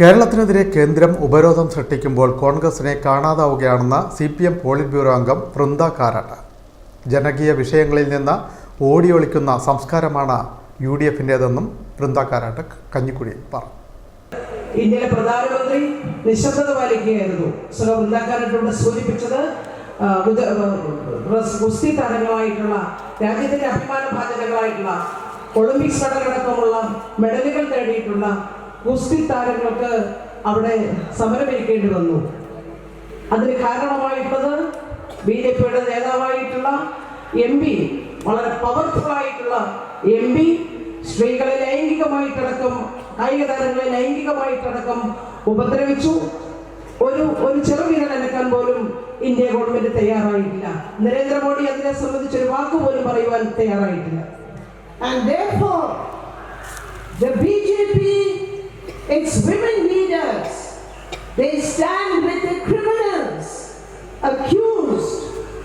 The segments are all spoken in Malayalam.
കേരളത്തിനെതിരെ കേന്ദ്രം ഉപരോധം സൃഷ്ടിക്കുമ്പോൾ കോൺഗ്രസിനെ കാണാതാവുകയാണെന്ന് C P M polit bureau അംഗം വൃന്ദ കാരാട്ട്. ജനകീയ വിഷയങ്ങളിൽ നിന്ന് ഓടിയൊളിക്കുന്ന സംസ്കാരമാണ് യു ഡി എഫിന്റേതെന്നും വൃന്ദ കാരാട്ട് കഞ്ഞിക്കുഴിയിൽ പറഞ്ഞു. ഇന്ത്യയിലെ പ്രധാനമന്ത്രി നിശബ്ദത പാലിക്കുകയായിരുന്നു. സോ സൂചിപ്പിച്ചത് ഇത്, ആ, റസ്- ഗുസ്തി താരങ്ങളായിട്ടുള്ള രാജ്യത്തിന്റെ അഭിമാന ഭാജനങ്ങളായിട്ടുള്ള ഒളിമ്പിക്സ് മെഡലടക്കമുള്ള മെഡലുകൾ നേടിയിട്ടുള്ള ഗുസ്തി താരങ്ങൾക്ക് അവിടെ സമരമേൽക്കേണ്ടി വന്നു. അതിന് കാരണമായിട്ടത് ബി ജെ പിയുടെ നേതാവായിട്ടുള്ള എം പി വളരെ പവർഫുൾ ആയിട്ടുള്ള എം പി സ്ത്രീകളെ ലൈംഗികമായിട്ടടക്കം കായിക താരങ്ങളെ ലൈംഗികമായിട്ടടക്കം ഉപദ്രവിച്ചു. ഒരു ഒരു ചെറുവിരൽ അനക്കാൻ പോലും ഇന്ത്യ ഗവൺമെന്റ് തയ്യാറായിട്ടില്ല. നരേന്ദ്രമോദി അതിനെ സംബന്ധിച്ച് ഒരു വാക്ക് പോലും പറയുവാൻ തയ്യാറായിട്ടില്ല. And BJP, its women leaders, they stand with the criminals accused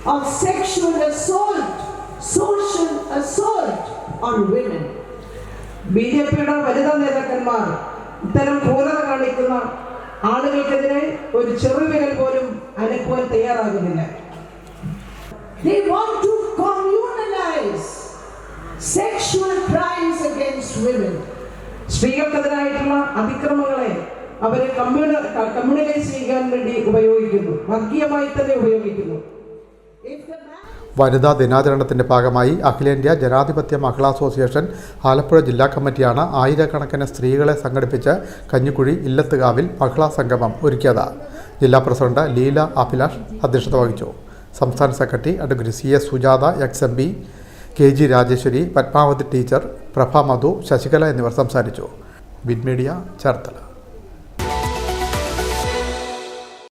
of sexual assault, social assault on women. B J പിയുടെ വനിതാ നേതാക്കന്മാർ ഇത്തരം ക്രൂരത കാണിക്കുന്ന ആളുകൾക്കെതിരെ ഒരു ചെറുവിരൽ പോലും അനക്കുവാൻ തയ്യാറാകുന്നില്ല They want to communalize sexual crimes against women. സ്ത്രീകൾക്കെതിരായിട്ടുള്ള അതിക്രമങ്ങളെ അവരെ കമ്മ്യൂണ കമ്മ്യൂണലൈസ് ചെയ്യാൻ വേണ്ടി ഉപയോഗിക്കുന്നു. വർഗീയമായി തന്നെ ഉപയോഗിക്കുന്നു. വനിതാ ദിനാചരണത്തിന്റെ ഭാഗമായി അഖിലേന്ത്യാ ജനാധിപത്യ മഹിളാ അസോസിയേഷൻ ആലപ്പുഴ ജില്ലാ കമ്മിറ്റിയാണ് ആയിരക്കണക്കിന് സ്ത്രീകളെ സംഘടിപ്പിച്ച് കഞ്ഞിക്കുഴി ഇല്ലത്തുകാവിൽ മഹിളാ സംഗമം ഒരുക്കിയത്. ജില്ലാ പ്രസിഡന്റ് ലീല അഭിലാഷ് അധ്യക്ഷത വഹിച്ചു. സംസ്ഥാന secretary advocate C S Sujatha ex M P K G Rajeswari Padmavathi teacher Prabha Madhu Sasikala എന്നിവർ സംസാരിച്ചു. ബിഡ് മീഡിയ ചേർത്തല.